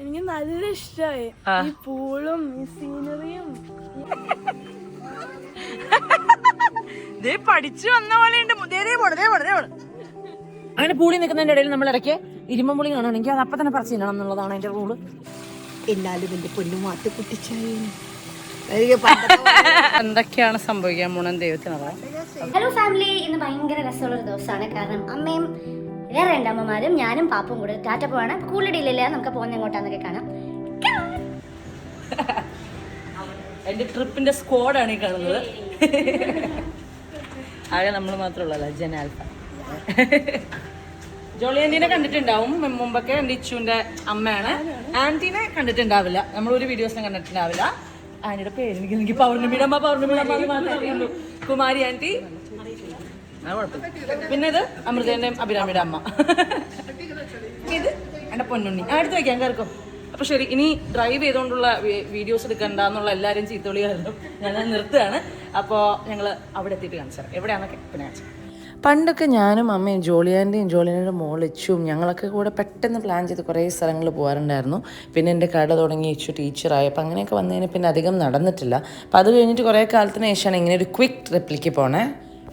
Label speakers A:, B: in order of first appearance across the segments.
A: എനിക്ക് നല്ല ഇഷ്ടമായി ഈ പൂളും ഈ സീനറിയും
B: ദേ പഠിച്ചു വന്ന പോലെ ഉണ്ട് അങ്ങനെ പൂളി നിൽക്കുന്നതിന്റെ ഇടയിൽ നമ്മൾ ഇടയ്ക്ക് ഇരുമ്പം പുളി കാണുകയാണെങ്കിൽ അത് അപ്പൊ തന്നെ പറിച്ചു തിന്നണം എന്നുള്ളതാണ് എന്റെ റൂൾ
C: എന്നാലും എന്റെ പൊന്നു മാറ്റി കുട്ടിച്ചായി
B: എന്തൊക്കെയാണ് സംഭവിക്കാൻ പോണെന്ന് ദൈവത്തിനറിയാം
D: ഹലോ ഫാമിലി ഇന്ന് ഭയങ്കര രസമുള്ള ഒരു ദിവസമാണ്. കാരണം അമ്മയും വേറെ രണ്ടമ്മമാരും ഞാനും പാപ്പും കൂടെ ടാറ്റ പോവാണ്. കൂളിടിയില്ല നമുക്ക് പോകുന്ന എങ്ങോട്ടാന്നൊക്കെ കാണാം.
B: എന്റെ ട്രിപ്പിന്റെ സ്ക്വാഡാണ് ഈ കാണുന്നത്. ആകെ നമ്മൾ മാത്രമുള്ള ജനാൽഫ ജോളി ആന്റീനെ കണ്ടിട്ടുണ്ടാവും. മുമ്പൊക്കെ എന്റെ ഇച്ചുവിന്റെ അമ്മയാണ്. ആന്റീനെ കണ്ടിട്ടുണ്ടാവില്ല. നമ്മൾ ഒരു വീഡിയോസിനെ കണ്ടിട്ടുണ്ടാവില്ല. ആന്റിയുടെ പേര് എനിക്ക് പൗർണമിയുടെ അമ്മ പൗർണമിയുടെ അമ്മ കുമാരി ആന്റി. പിന്നെ ഇത് അമൃതേന്റെ അഭിരാമിയുടെ അമ്മ. ഇത് എന്റെ പൊന്നുണ്ണി. ആ എടുത്ത് വയ്ക്കാൻ കേൾക്കും അപ്പൊ ശരി ഇനി ഡ്രൈവ് ചെയ്തുകൊണ്ടുള്ള വീഡിയോസ് എടുക്കണ്ട എന്നുള്ള എല്ലാവരും കാരണം ഞാൻ നിർത്തുകയാണ്. അപ്പോൾ ഞങ്ങൾ അവിടെ എത്തിയിട്ട് കാണിച്ചു തരാം എവിടെയാണെന്നൊക്കെ പിന്നെ പണ്ടൊക്കെ ഞാനും അമ്മയും ജോളിയാന്റെയും ജോളിയാന്റെ മോളിച്ചും ഞങ്ങളൊക്കെ കൂടെ പെട്ടെന്ന് പ്ലാൻ ചെയ്ത് കുറേ സ്ഥലങ്ങൾ പോകാറുണ്ടായിരുന്നു. പിന്നെ എന്റെ കട തുടങ്ങി ഇച്ചു ടീച്ചറായി അപ്പം അങ്ങനെയൊക്കെ വന്നതിന് പിന്നെ അധികം നടന്നിട്ടില്ല. അപ്പോൾ അത് കഴിഞ്ഞിട്ട് കുറേ കാലത്തിന് ശേഷമാണ് ഇങ്ങനെ ഒരു ക്വിക്ക് ട്രിപ്പിലേക്ക് പോണേ.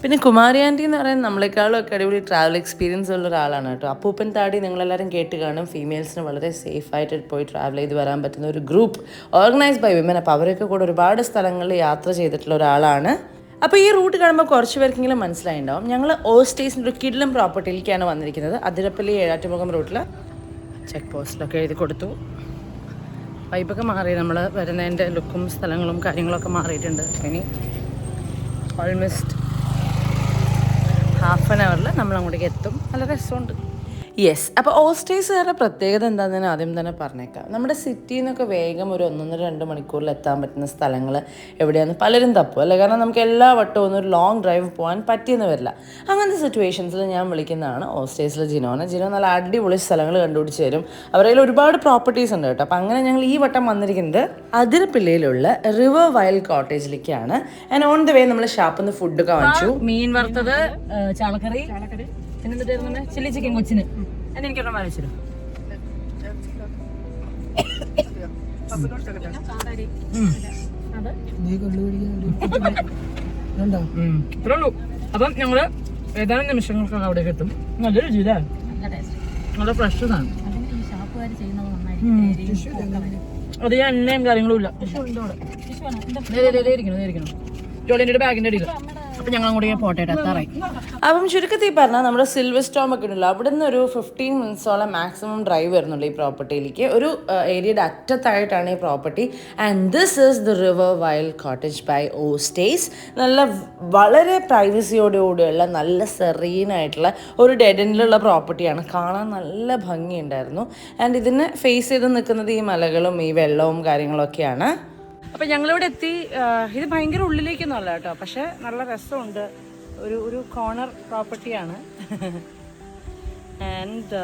B: പിന്നെ കുമാരി ആന്റി എന്ന് പറയുന്നത് നമ്മളെക്കാളും ഒക്കെ അടിപൊളി ട്രാവൽ എക്സ്പീരിയൻസ് ഉള്ള ഒരാളാണ് കേട്ടോ. അപ്പൂപ്പൻ താടി നിങ്ങളെല്ലാവരും കേട്ട് കാണും. ഫീമെയിൽസിന് വളരെ സേഫ് ആയിട്ട് പോയി ട്രാവൽ ചെയ്ത് വരാൻ പറ്റുന്ന ഒരു ഗ്രൂപ്പ് ഓർഗനൈസ് ബൈ വിമൻ അപ്പോൾ അവരൊക്കെ കൂടെ ഒരുപാട് സ്ഥലങ്ങളിൽ യാത്ര ചെയ്തിട്ടുള്ള ഒരാളാണ്. അപ്പോൾ ഈ റൂട്ട് കാണുമ്പോൾ കുറച്ച് പേർക്കെങ്കിലും മനസ്സിലായിണ്ടാവും. ഞങ്ങൾ ഓസ്റ്റേസിന്റെ ഒരു കിഡ്ലം പ്രോപ്പർട്ടിയിലേക്കാണ് വന്നിരിക്കുന്നത്. അതിരപ്പള്ളി ഏഴാറ്റുമുഖം റൂട്ടിൽ ചെക്ക് പോസ്റ്റിലൊക്കെ എഴുതി കൊടുത്തു. വൈബൊക്കെ മാറി നമ്മൾ വരുന്നതിന്റെ ലുക്കും സ്ഥലങ്ങളും കാര്യങ്ങളൊക്കെ മാറിയിട്ടുണ്ട്. ഇനി ഓൾമോസ്റ്റ് ഹാഫ് ആൻ അവറിൽ നമ്മൾ അങ്ങോട്ടേക്ക് എത്തും നല്ല രസമുണ്ട്. യെസ് അപ്പോൾ ഓസ്റ്റേഴ്സുകാരുടെ പ്രത്യേകത എന്താണെന്ന് ഞാൻ ആദ്യം തന്നെ പറഞ്ഞേക്കാം. നമ്മുടെ സിറ്റിയിൽ നിന്നൊക്കെ വേഗം ഒരു ഒന്നൊന്നര രണ്ട് മണിക്കൂറിൽ എത്താൻ പറ്റുന്ന സ്ഥലങ്ങൾ എവിടെയാണ് പലരും തപ്പും. അല്ലേ? കാരണം നമുക്ക് എല്ലാ വട്ടവും ഒന്നും ഒരു ലോങ് ഡ്രൈവ് പോകാൻ പറ്റിയെന്ന് വരില്ല. അങ്ങനത്തെ സിറ്റുവേഷൻസിൽ ഞാൻ വിളിക്കുന്നതാണ് ഓസ്റ്റേഴ്സിലെ ജിനോനെ ജിനോ നല്ല അടിപൊളി സ്ഥലങ്ങൾ കണ്ടുപിടിച്ച് തരും. അവരുടെ കയ്യിൽ ഒരുപാട് പ്രോപ്പർട്ടീസ് ഉണ്ട് കേട്ടോ. അപ്പോൾ അങ്ങനെ ഞങ്ങൾ ഈ വട്ടം വന്നിരിക്കുന്നത് അതിരപ്പിള്ളിയിലുള്ള റിവർ വയൽ കോട്ടേജിലേക്കാണ് ആൻഡ് ഓൺ ദ വേ നമ്മൾ ഷാപ്പിൽ നിന്ന് ഫുഡ് വാങ്ങിച്ചു. മീൻ വറുത്തത് ചാളക്കറി. പിന്നെ ചില്ലി ചിക്കൻ കൊച്ചിന്. എന്നെ എനിക്കൊരെണ്ണം വായിച്ചു ഇത്രേ ഉള്ളൂ അപ്പം ഞങ്ങൾ ഏതാനും നിമിഷങ്ങൾക്കാണ് അവിടേക്ക് എത്തും. നല്ല രുചിയില്ലേ? നല്ല ഫ്രഷ് ആണ് അത് ഞാൻ എണ്ണയും കാര്യങ്ങളും ഇല്ല. ജോളിന്റെ ബാഗിന്റെ അടിയിൽ അപ്പൊ ഞങ്ങൾ അങ്ങോട്ട് പോട്ടെ എത്താറായി അപ്പം ചുരുക്കത്തിൽ പറഞ്ഞാൽ നമ്മുടെ സിൽവർ സ്റ്റോം ഒക്കെ ഉണ്ടല്ലോ അവിടെ നിന്ന് ഒരു ഫിഫ്റ്റീൻ മിനിറ്റ്സോളം മാക്സിമം ഡ്രൈവ് വരുന്നുള്ളൂ ഈ പ്രോപ്പർട്ടിയിലേക്ക് ഒരു ഏരിയയുടെ അറ്റത്തായിട്ടാണ് ഈ property and this is the river wild cottage by O stays നല്ല വളരെ പ്രൈവസിയോടുകൂടിയുള്ള നല്ല സെറീൻ ആയിട്ടുള്ള ഒരു ഡെഡ് പ്രോപ്പർട്ടിയാണ് കാണാൻ നല്ല ഭംഗിയുണ്ടായിരുന്നു. ആൻഡ് ഇതിനെ ഫേസ് ചെയ്ത് നിൽക്കുന്നത് ഈ മലകളും ഈ വെള്ളവും കാര്യങ്ങളൊക്കെയാണ്. അപ്പം ഞങ്ങളിവിടെ എത്തി ഇത് ഭയങ്കര ഉള്ളിലേക്കൊന്നും അല്ല കേട്ടോ. പക്ഷെ നല്ല രസമുണ്ട്. ഒരു ഒരു കോർണർ പ്രോപ്പർട്ടിയാണ് ആൻഡ്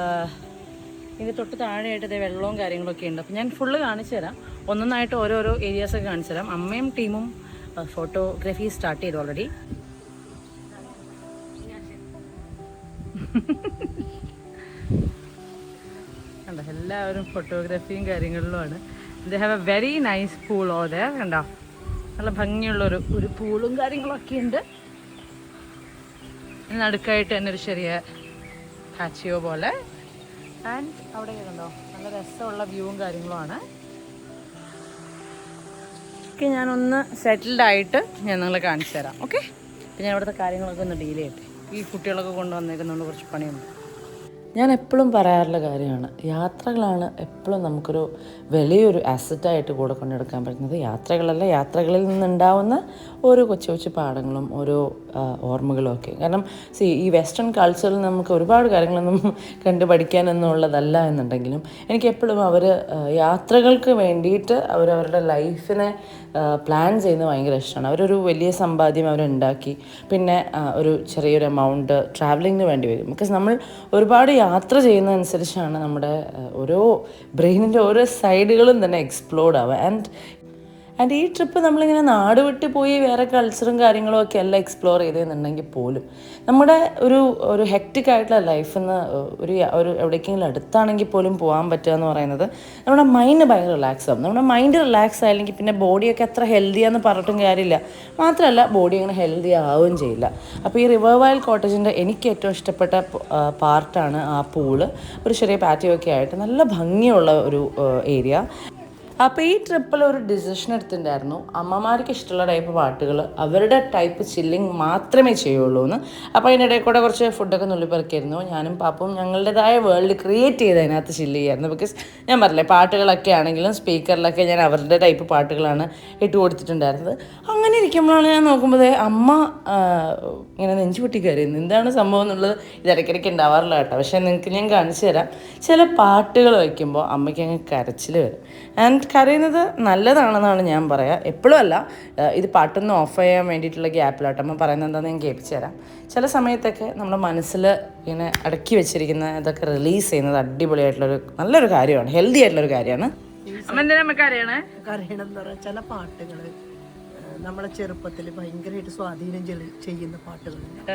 B: ഇത് തൊട്ട് താഴെയായിട്ട് ഇതേ വെള്ളവും കാര്യങ്ങളൊക്കെ ഉണ്ട്. അപ്പം ഞാൻ ഫുള്ള് കാണിച്ചു തരാം. ഒന്നൊന്നായിട്ട് ഓരോരോ ഏരിയാസൊക്കെ കാണിച്ചു തരാം. അമ്മയും ടീമും ഫോട്ടോഗ്രാഫി സ്റ്റാർട്ട് ചെയ്തു ഓൾറെഡി എല്ലാവരും ഫോട്ടോഗ്രാഫിയും കാര്യങ്ങളിലുമാണ് they have a very nice pool ഓ ദേ കണ്ടോ? നല്ല ഭംഗിയുള്ളൊരു ഒരു പൂളും കാര്യങ്ങളൊക്കെ ഉണ്ട്. നടുക്കായിട്ട് തന്നെ ഒരു ചെറിയ ഹാച്ചിയോ പോലെ. ആൻഡ് അവിടെ കണ്ടോ? നല്ല രസമുള്ള വ്യൂവും കാര്യങ്ങളുമാണ്. ഓക്കെ ഞാനൊന്ന് സെറ്റിൽഡ് ആയിട്ട് ഞാൻ നിങ്ങളെ കാണിച്ചു തരാം ഓക്കെ ഞാൻ ഇവിടുത്തെ കാര്യങ്ങളൊക്കെ ഒന്ന് ഡീൽ ചെയ്യട്ടെ. ഈ കുട്ടികളൊക്കെ കൊണ്ടുവന്നേക്കുന്നതുകൊണ്ട് കുറച്ച് പണിയുണ്ട്. ഞാൻ എപ്പോഴും പറയാറുള്ള കാര്യമാണ് യാത്രകളാണ് എപ്പോഴും നമുക്കൊരു വലിയൊരു അസറ്റായിട്ട് കൂടെ കൊണ്ടെടുക്കാൻ പറ്റുന്നത്. യാത്രകളല്ല യാത്രകളിൽ നിന്നുണ്ടാവുന്ന ഓരോ കൊച്ചു കൊച്ചു പാഠങ്ങളും ഓരോ ഓർമ്മകളും ഒക്കെ. കാരണം സി ഈ വെസ്റ്റേൺ കൾച്ചറിൽ നമുക്ക് ഒരുപാട് കാര്യങ്ങളൊന്നും കണ്ട് പഠിക്കാനൊന്നും ഉള്ളതല്ല എന്നുണ്ടെങ്കിലും എനിക്ക് എപ്പോഴും അവർ യാത്രകൾക്ക് വേണ്ടിയിട്ട് അവരവരുടെ ലൈഫിനെ പ്ലാൻ ചെയ്യുന്നത് ഭയങ്കര ഇഷ്ടമാണ്. അവരൊരു വലിയ സമ്പാദ്യം അവരുണ്ടാക്കി. പിന്നെ ഒരു ചെറിയൊരു എമൗണ്ട് ട്രാവലിങ്ങിന് വേണ്ടി വരും. ബിക്കോസ് നമ്മൾ ഒരുപാട് യാത്ര ചെയ്യുന്നതനുസരിച്ചാണ് നമ്മുടെ ഓരോ ബ്രെയിനിന്റെ ഓരോ സൈഡുകളും തന്നെ എക്സ്പ്ലോർഡ് ആവുക. ആൻഡ് ആൻഡ് ഈ ട്രിപ്പ് നമ്മളിങ്ങനെ നാട് വിട്ട് പോയി വേറെ കൾച്ചറും കാര്യങ്ങളും ഒക്കെ എല്ലാം എക്സ്പ്ലോർ ചെയ്തെന്നുണ്ടെങ്കിൽ പോലും നമ്മുടെ ഒരു ഒരു ഹെക്റ്റിക് ആയിട്ടുള്ള ലൈഫിൽ നിന്ന് ഒരു ഒരു എവിടേക്കെങ്കിലും അടുത്താണെങ്കിൽ പോലും പോകാൻ പറ്റുക എന്ന് പറയുന്നത് നമ്മുടെ മൈൻഡ് ഭയങ്കര റിലാക്സ് ആവും. നമ്മുടെ മൈൻഡ് റിലാക്സ് ആയില്ലെങ്കിൽ പിന്നെ ബോഡിയൊക്കെ എത്ര ഹെൽത്തിയാന്ന് പറഞ്ഞിട്ടും കാര്യമില്ല. മാത്രമല്ല ബോഡി അങ്ങനെ ഹെൽത്തി ആവുകയും ചെയ്യില്ല. അപ്പോൾ ഈ റിവർ വയൽ കോട്ടേജിന്റെ എനിക്ക് ഏറ്റവും ഇഷ്ടപ്പെട്ട പാർട്ടാണ് ആ പൂൾ ഒരു ചെറിയ പാറ്റിയൊക്കെ ആയിട്ട് നല്ല ഭംഗിയുള്ള ഒരു ഏരിയ അപ്പോൾ ഈ ട്രിപ്പിൽ ഒരു ഡിസിഷൻ എടുത്തിട്ടുണ്ടായിരുന്നു. അമ്മമാർക്ക് ഇഷ്ടമുള്ള ടൈപ്പ് പാട്ടുകൾ അവരുടെ ടൈപ്പ് ചില്ലിങ് മാത്രമേ ചെയ്യുള്ളൂ എന്ന്. അപ്പോൾ അതിനിടയിൽ കൂടെ കുറച്ച് ഫുഡൊക്കെ നുള്ളിപ്പറക്കിയിരുന്നു. ഞാനും പാപ്പും ഞങ്ങളുടേതായ വേൾഡ് ക്രിയേറ്റ് ചെയ്ത് അതിനകത്ത് ചില്ല് ചെയ്യായിരുന്നു. ബിക്കോസ് ഞാൻ പറഞ്ഞില്ലേ പാട്ടുകളൊക്കെ ആണെങ്കിലും സ്പീക്കറിലൊക്കെ ഞാൻ അവരുടെ ടൈപ്പ് പാട്ടുകളാണ് ഇട്ട് കൊടുത്തിട്ടുണ്ടായിരുന്നത്. അങ്ങനെ ഇരിക്കുമ്പോഴാണ് ഞാൻ നോക്കുമ്പോൾ അമ്മ ഇങ്ങനെ നെഞ്ചു പൊട്ടി കയറിയിരുന്നു എന്താണ് സംഭവം എന്നുള്ളത് ഇത് ഇടയ്ക്കിടയ്ക്ക് ഉണ്ടാവാറില്ല കേട്ടോ. പക്ഷേ നിങ്ങൾക്ക് ഞാൻ കാണിച്ചു തരാം. ചില പാട്ടുകൾ വയ്ക്കുമ്പോൾ അമ്മയ്ക്ക് അങ്ങ് കരച്ചിൽ വരും. ആൻഡ് കരയുന്നത് നല്ലതാണെന്നാണ് ഞാൻ പറയുക എപ്പോഴും അല്ല. ഇത് പാട്ടൊന്ന് ഓഫ് ചെയ്യാൻ വേണ്ടിയിട്ടുള്ള ഗ്യാപ്പിലോട്ട് അമ്മ പറയുന്നത് എന്താണെന്ന് ഞാൻ കേൾപ്പിച്ചു തരാം. ചില സമയത്തൊക്കെ നമ്മുടെ മനസ്സിൽ ഇങ്ങനെ അടക്കി വെച്ചിരിക്കുന്ന ഇതൊക്കെ റിലീസ് ചെയ്യുന്നത് അടിപൊളിയായിട്ടുള്ളൊരു നല്ലൊരു കാര്യമാണ്. ഹെൽത്തി ആയിട്ടുള്ളൊരു കാര്യമാണ്.
C: ചില പാട്ടുകൾ നമ്മളെ ചെറുപ്പത്തിൽ ഭയങ്കരമായിട്ട് സ്വാധീനം ചെലു- ചെയ്യുന്ന പാട്ടുകളുണ്ട്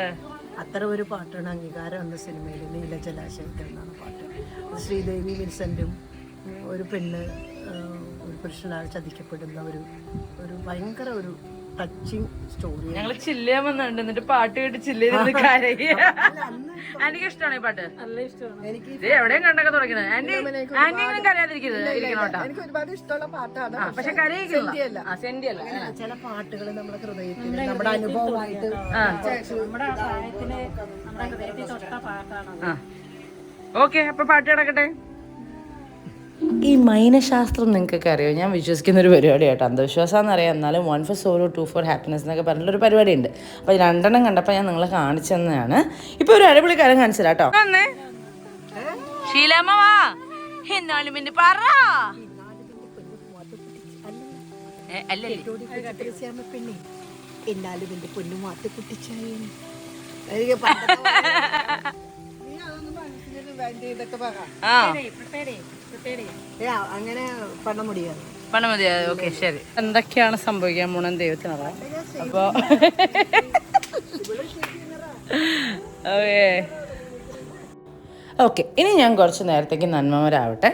C: അത്തരം ഒരു പാട്ടാണ് അംഗീകാരം എന്ന സിനിമയിൽ നീല ജലാശയത്തിൽ എന്നാണ് പാട്ട് ശ്രീദേവി വിൻസെന്റും ഒരു പെണ്ണ് ഒരു പുരുഷനാൽ ചതിക്കപ്പെടുന്ന ഒരു ഒരു ഭയങ്കര ഒരു ടച്ചിങ് സ്റ്റോറി
B: ഞങ്ങൾ ചില്ല് വന്നിട്ടുണ്ട്. എന്നിട്ട് പാട്ട് കേട്ട് ചില്ല് എനിക്ക് ഇഷ്ടമാണ് ഈ പാട്ട്.
C: എനിക്ക്
B: ഇത് എവിടെയും കണ്ടൊക്കെ തുടങ്ങുന്നത്. ആന്റി ആന്റി ഇങ്ങനെ കരയാതിരിക്കുന്നത്
C: എനിക്ക് ഒരുപാട് ഇഷ്ടമുള്ള പാട്ടാണ്.
B: പക്ഷെ
C: അങ്ങനെ ചില പാട്ടുകൾ നമ്മുടെ ഹൃദയത്തിൽ നമ്മുടെ അനുഭവമായിട്ട്
B: ഓക്കെ അപ്പൊ പാട്ട് കിടക്കട്ടെ ഈ മൈനശാസ്ത്രം നിങ്ങൾക്കൊക്കെ അറിയോ? ഞാൻ വിശ്വസിക്കുന്ന ഒരു പരിപാടി കേട്ടോ അന്ധവിശ്വാസം എന്നറിയാം എന്നാലും one for sorrow two for happiness എന്നൊക്കെ പറഞ്ഞിട്ടൊരു പരിപാടി ഉണ്ട് അപ്പോൾ ഈ രണ്ടെണ്ണം കണ്ടപ്പോൾ ഞാൻ നിങ്ങളെ കാണിച്ചു തന്നതാണ് ഇപ്പോൾ ഒരു അടിപൊളി കാര്യം കാണിച്ചു കേട്ടോ ശീലാമ്മ വാ. എന്നാലും പിന്നെ പറ.
C: എന്നാലും എന്റെ പൊന്നു മാത്ത് കുട്ടിച്ചായ ഇതൊക്കെ പറ. അങ്ങനെ പണ മുടിയാണ്
B: പണം ഓക്കെ ശരി. എന്തൊക്കെയാണ് സംഭവിക്കാൻ പോണെന്ന് ദൈവത്തിനറ അപ്പോ ഓക്കേ ഓക്കെ ഇനി ഞാൻ കുറച്ച് നേരത്തേക്ക് നന്മമാരാവട്ടെ.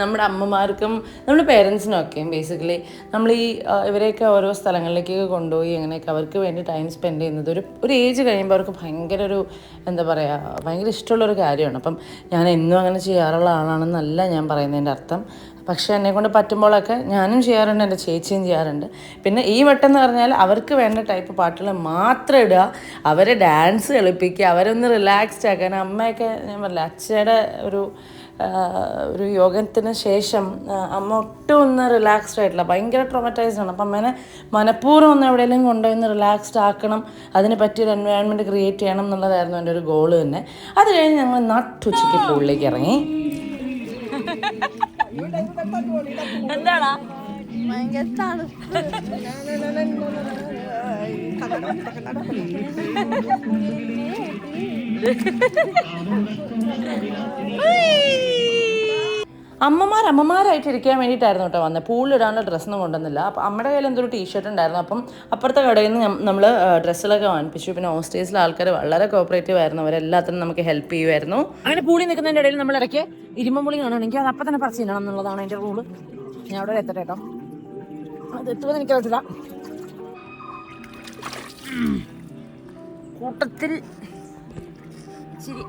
B: നമ്മുടെ അമ്മമാർക്കും നമ്മുടെ പേരൻസിനും ഒക്കെയും ബേസിക്കലി നമ്മൾ ഈ ഇവരെയൊക്കെ ഓരോ സ്ഥലങ്ങളിലേക്ക് കൊണ്ടുപോയി അങ്ങനെയൊക്കെ അവർക്ക് വേണ്ടി ടൈം സ്പെൻഡ് ചെയ്യുന്നത് ഒരു ഒരു ഏജ് കഴിയുമ്പോൾ അവർക്ക് ഭയങ്കര ഒരു എന്താ പറയുക ഭയങ്കര ഇഷ്ടമുള്ളൊരു കാര്യമാണ്. അപ്പം ഞാൻ എന്നും അങ്ങനെ ചെയ്യാറുള്ള ആളാണെന്നല്ല ഞാൻ പറയുന്നതിന്റെ അർത്ഥം. പക്ഷേ എന്നെ കൊണ്ട് പറ്റുമ്പോഴൊക്കെ ഞാനും ചെയ്യാറുണ്ട് എന്റെ ചേച്ചിയും ചെയ്യാറുണ്ട്. പിന്നെ ഈ വട്ടം എന്ന് പറഞ്ഞാൽ അവർക്ക് വേണ്ട ടൈപ്പ് പാട്ടുകൾ മാത്രം ഇടുക അവരെ ഡാൻസ് കളിപ്പിക്കുക അവരൊന്ന് റിലാക്സ്ഡ് ആക്കാൻ. അമ്മയൊക്കെ ഞാൻ പറഞ്ഞില്ല അച്ഛയുടെ ഒരു ഒരു യോഗത്തിന് ശേഷം അമ്മ ഒട്ടും ഒന്ന് റിലാക്സ്ഡ് ആയിട്ടില്ല. ഭയങ്കര ട്രോമറ്റൈസ്ഡ് ആണ്. അപ്പം അമ്മേനെ മനഃപൂർവം ഒന്ന് എവിടെയെങ്കിലും കൊണ്ടുപോയി റിലാക്സ്ഡ് ആക്കണം അതിന് പറ്റിയൊരു എൻവയോൺമെന്റ് ക്രിയേറ്റ് ചെയ്യണം എന്നുള്ളതായിരുന്നു എന്റെ ഒരു ഗോൾ തന്നെ. അത് കഴിഞ്ഞ് ഞങ്ങൾ നട്ടുച്ചയ്ക്ക് പൂളിലേക്ക് ഇറങ്ങി. എന്താടാ? അമ്മമാർ അമ്മമാരായിട്ട് ഇരിക്കാൻ വേണ്ടിയിട്ടായിരുന്നു കേട്ടോ വന്നത് പൂളിടാനുള്ള ഡ്രസ്സൊന്നും കൊണ്ടുവന്നില്ല. അപ്പം അമ്മയുടെ കയ്യിൽ എന്തൊരു ടീഷർട്ട് ഉണ്ടായിരുന്നു. അപ്പം അപ്പുറത്തെ കടയിൽ നിന്ന് നമ്മൾ ഡ്രസ്സുകളൊക്കെ വാങ്ങിപ്പിച്ചു. പിന്നെ ഹോസ്റ്റേഴ്സിലെ ആൾക്കാർ വളരെ കോപ്പറേറ്റീവ് ആയിരുന്നു. അവരെല്ലാത്തിനും നമുക്ക് ഹെൽപ്പ് ചെയ്യുമായിരുന്നു. അങ്ങനെ പൂളി നിൽക്കുന്നതിന്റെ ഇടയിൽ നമ്മൾ ഇടയ്ക്ക് ഇരുമ്പുളി കാണുകയാണെങ്കിൽ അത് അപ്പം തന്നെ പറിച്ച് ചെയ്യണം എന്നുള്ളതാണ് എന്റെ റൂൾ ഞാൻ അവിടെ എത്തട്ടെ കേട്ടോ. അത് എത്തുമെന്ന് എനിക്കറിയത്തില്ല കൂട്ടത്തിൽ ശരി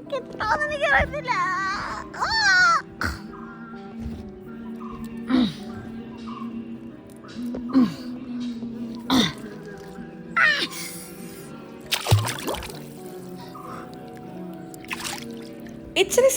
B: 어떻게 떠나는 게 맞으냐? 아!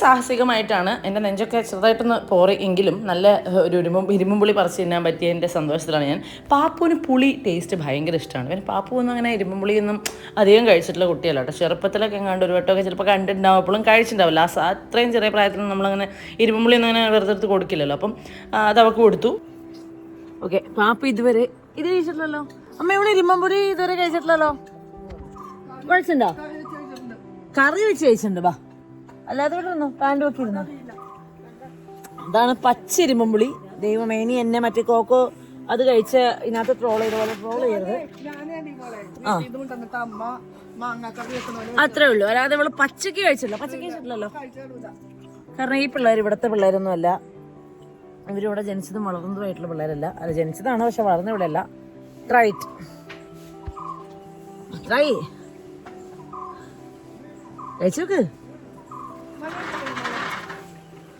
B: സാഹസികമായിട്ടാണ് എന്റെ നെഞ്ചൊക്കെ ചെറുതായിട്ടൊന്ന് പോറി എങ്കിലും നല്ല ഒരു ഇരുമ്പും പുളി പറിച്ച് തിന്നാൻ പറ്റിയ എന്റെ സന്തോഷത്തിലാണ് ഞാൻ. പാപ്പുവിന് പുളി ടേസ്റ്റ് ഭയങ്കര ഇഷ്ടമാണ്. പിന്നെ പാപ്പു ഒന്നും അങ്ങനെ ഇരുമ്പും പുളിയൊന്നും അധികം കഴിച്ചിട്ടുള്ള കുട്ടിയല്ല കേട്ടോ. ചെറുപ്പത്തിലൊക്കെ എങ്ങാണ്ട് ഒരു വട്ടമൊക്കെ ചിലപ്പോൾ കണ്ടിട്ടുണ്ടാവും അപ്പോഴും കഴിച്ചിട്ടുണ്ടാവില്ല. ആ അത്രയും ചെറിയ പ്രായത്തിൽ നമ്മളങ്ങനെ ഇരുമ്പും പുളിയൊന്നും അങ്ങനെ വെറുതെ എടുത്ത് കൊടുക്കില്ലല്ലോ. അപ്പം അത് അവൾക്ക് കൊടുത്തു. ഓക്കെ പാപ്പ ഇതുവരെ ഇത് കഴിച്ചിട്ടില്ലല്ലോ? അമ്മ ഇവിടെ പുളി ഇതുവരെ കഴിച്ചിട്ടില്ലല്ലോ? കഴിച്ചിട്ടുണ്ടോ? കറി വെച്ച് കഴിച്ചിട്ടുണ്ട്. വാ. അല്ലാതെ ഇവിടെ ഇരുന്നോ പാന്റ് ഒക്കെ ഇരുന്നോ ഇതാണ് പച്ചിരുമ്പുളി ദൈവമേ എന്നെ മറ്റേ കോക്കോ അത് കഴിച്ച് ഇതിനകത്ത് ട്രോൾ ചെയ്ത പോലെ ട്രോൾ ചെയ്യരുത്. ആ. അത്രേ ഉള്ളൂ. അല്ലാതെ ഇവൾ പച്ചക്ക് കഴിച്ചില്ല പച്ചക്ക് കഴിച്ചിട്ടില്ലല്ലോ. കാരണം ഈ പിള്ളേർ ഇവിടുത്തെ പിള്ളേരൊന്നും അല്ല ഇവരിവിടെ ജനിച്ചതും വളർന്നതുമായിട്ടുള്ള പിള്ളേരല്ല. അല്ല ജനിച്ചതാണ് പക്ഷെ വളർന്ന ഇവിടെ അല്ല ട്രൈറ്റ് ട്രൈ കഴിച്ചു നോക്ക്.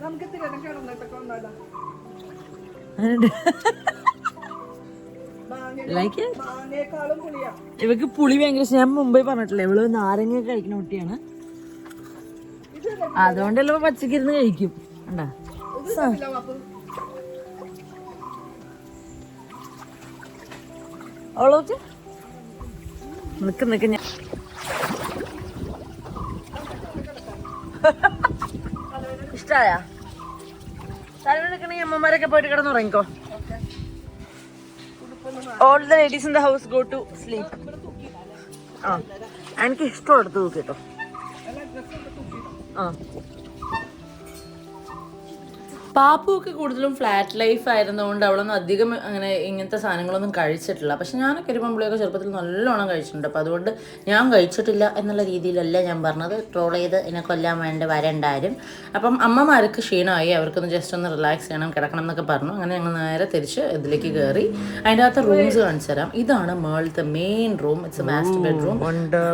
C: നമുക്ക്
B: ലൈക്ക്? ഇവക്ക് പുളി ഭയങ്കര. ഞാൻ മുമ്പേ പറഞ്ഞിട്ടില്ല ഇവൾ നാരങ്ങ കഴിക്കുന്ന കുട്ടിയാണ്. അതുകൊണ്ടല്ലോ പച്ചക്കിരുന്ന് കഴിക്കും. കണ്ടാ? അവളോ നിക്ക് നിക്ക്. ഞാൻ ഇഷ്ടായ? തലവിളിക്കണെങ്കിൽ അമ്മമാരൊക്കെ പോയിട്ട് കിടന്ന് ഉറങ്ങിക്കോ all the ladies in the house go to sleep ആ. എനിക്ക് ഇഷ്ടമുള്ളത് തൂക്കി കേട്ടോ ആ. പാപ്പുവൊക്കെ കൂടുതലും ഫ്ലാറ്റ് ലൈഫ് ആയിരുന്നതുകൊണ്ട് അവളൊന്നും അധികം അങ്ങനെ ഇങ്ങനത്തെ സാധനങ്ങളൊന്നും കഴിച്ചിട്ടില്ല. പക്ഷെ ഞാനൊക്കെ ഒരു പമ്പിളിയൊക്കെ ചെറുപ്പത്തിൽ നല്ലോണം കഴിച്ചിട്ടുണ്ട്. അപ്പോൾ അതുകൊണ്ട് ഞാൻ കഴിച്ചിട്ടില്ല എന്നുള്ള രീതിയിലല്ല ഞാൻ പറഞ്ഞത്. ട്രോൾ ചെയ്ത് എന്നെ കൊല്ലാൻ വേണ്ടി വരണ്ടാരും. അപ്പം അമ്മമാർക്ക് ക്ഷീണമായി. അവർക്കൊന്ന് ജസ്റ്റ് ഒന്ന് റിലാക്സ് ചെയ്യണം കിടക്കണം എന്നൊക്കെ പറഞ്ഞു. അങ്ങനെ ഞങ്ങൾ നേരെ തിരിച്ച് ഇതിലേക്ക് കയറി അതിന്റെ അകത്ത് റൂംസ് കാണിച്ചു തരാം. ഇതാണ് മേളത്തെ main room it's master bedroom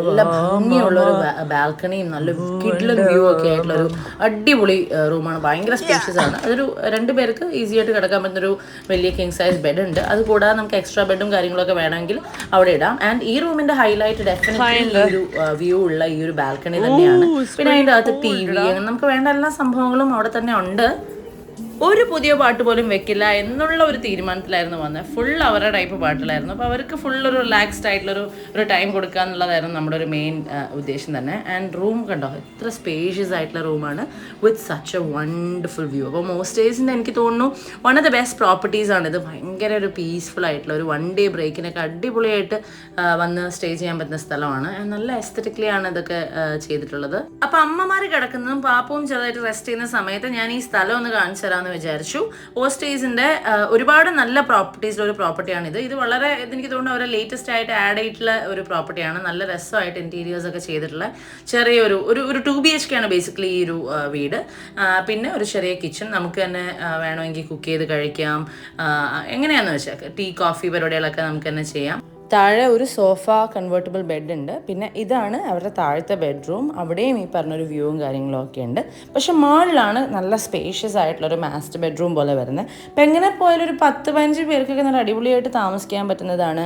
B: നല്ല ഭംഗിയുള്ള ഒരു ബാൽക്കണിയും നല്ല കിഡ്ലും വ്യൂ ഒക്കെ ആയിട്ടുള്ള ഒരു അടിപൊളി റൂമാണ് ഭയങ്കര സ്പേഷ്യസ് ആണ്. അതൊരു രണ്ട് പേർക്ക് ഈസി ആയിട്ട് കിടക്കാൻ പറ്റുന്നൊരു വലിയ കിങ് സൈസ് ബെഡ് ഉണ്ട്. അത് കൂടാതെ നമുക്ക് എക്സ്ട്രാ ബെഡും കാര്യങ്ങളൊക്കെ വേണമെങ്കിൽ അവിടെ ഇടാം. ആൻഡ് ഈ റൂമിന്റെ ഹൈലൈറ്റ് ഡെഫിനറ്റ്ലി ഒരു വ്യൂ ഉള്ള ഈ ഒരു ബാൽക്കണി തന്നെയാണ്. പിന്നെ അതിന്റെ അകത്ത് ടി വി നമുക്ക് വേണ്ട എല്ലാ സംഭവങ്ങളും അവിടെ തന്നെ ഉണ്ട്. ഒരു പുതിയ പാട്ട് പോലും വെക്കില്ല എന്നുള്ള ഒരു തീരുമാനത്തിലായിരുന്നു വന്നത്. ഫുൾ അവരുടെ ടൈപ്പ് പാട്ടിലായിരുന്നു അപ്പോൾ അവർക്ക് ഫുൾ ഒരു റിലാക്സ്ഡ് ആയിട്ടുള്ളൊരു ഒരു ടൈം കൊടുക്കുക എന്നുള്ളതായിരുന്നു നമ്മുടെ ഒരു മെയിൻ ഉദ്ദേശം തന്നെ. ആൻഡ് റൂം കണ്ടോ? എത്ര സ്പേഷ്യസ് ആയിട്ടുള്ള റൂമാണ് with such a wonderful view അപ്പോൾ മോസ്റ്റ് ഡേയ്സിന്റെ എനിക്ക് തോന്നുന്നു one of the best properties ആണ്. ഇത് ഭയങ്കര ഒരു പീസ്ഫുൾ ആയിട്ടുള്ള ഒരു വൺ ഡേ ബ്രേക്കിനൊക്കെ അടിപൊളിയായിട്ട് വന്ന് സ്റ്റേ ചെയ്യാൻ പറ്റുന്ന സ്ഥലമാണ്. നല്ല എസ്തറ്റിക്കലി ആണ് ഇതൊക്കെ ചെയ്തിട്ടുള്ളത്. അപ്പോൾ അമ്മമാർ കിടക്കുന്നതും പാപ്പവും ചെറുതായിട്ട് റെസ്റ്റ് ചെയ്യുന്ന സമയത്ത് ഞാൻ ഈ സ്ഥലം ഒന്ന് കാണിച്ചു തരാമെന്ന് വിചാരിച്ചു. ഓസ്റ്റേസിന്റെ ഒരുപാട് നല്ല പ്രോപ്പർട്ടീസിലെ ഒരു പ്രോപ്പർട്ടിയാണിത് ഇത് വളരെ ഇത് എനിക്ക് തോന്നുന്നു അവരെ ലേറ്റസ്റ്റ് ആയിട്ട് ആഡ് ആയിട്ടുള്ള ഒരു പ്രോപ്പർട്ടിയാണ് നല്ല രസമായിട്ട് ഇന്റീരിയേഴ്സ് ഒക്കെ ചെയ്തിട്ടുള്ള ചെറിയൊരു ഒരു ഒരു ടു ബി എച്ച് കെ ആണ് ബേസിക്കലി ഈ ഒരു വീട്. പിന്നെ ഒരു ചെറിയ കിച്ചൺ നമുക്ക് തന്നെ വേണമെങ്കിൽ കുക്ക് ചെയ്ത് കഴിക്കാം. എങ്ങനെയാണെന്ന് വെച്ചാൽ ടീ കോഫി പരിപാടികളൊക്കെ നമുക്ക് തന്നെ ചെയ്യാം. താഴെ ഒരു സോഫ കൺവേർട്ടബിൾ ബെഡ് ഉണ്ട്. പിന്നെ ഇതാണ് അവരുടെ താഴത്തെ ബെഡ്റൂം അവിടെയും ഈ പറഞ്ഞൊരു വ്യൂവും കാര്യങ്ങളും ഒക്കെ ഉണ്ട്. പക്ഷെ മുകളിലാണ് നല്ല സ്പേഷ്യസ് ആയിട്ടുള്ള ഒരു മാസ്റ്റർ ബെഡ്റൂം പോലെ വരുന്നത്. അപ്പം എങ്ങനെ പോയാലും ഒരു പത്ത് പതിനഞ്ച് പേർക്കൊക്കെ നല്ല അടിപൊളിയായിട്ട് താമസിക്കാൻ പറ്റുന്നതാണ്.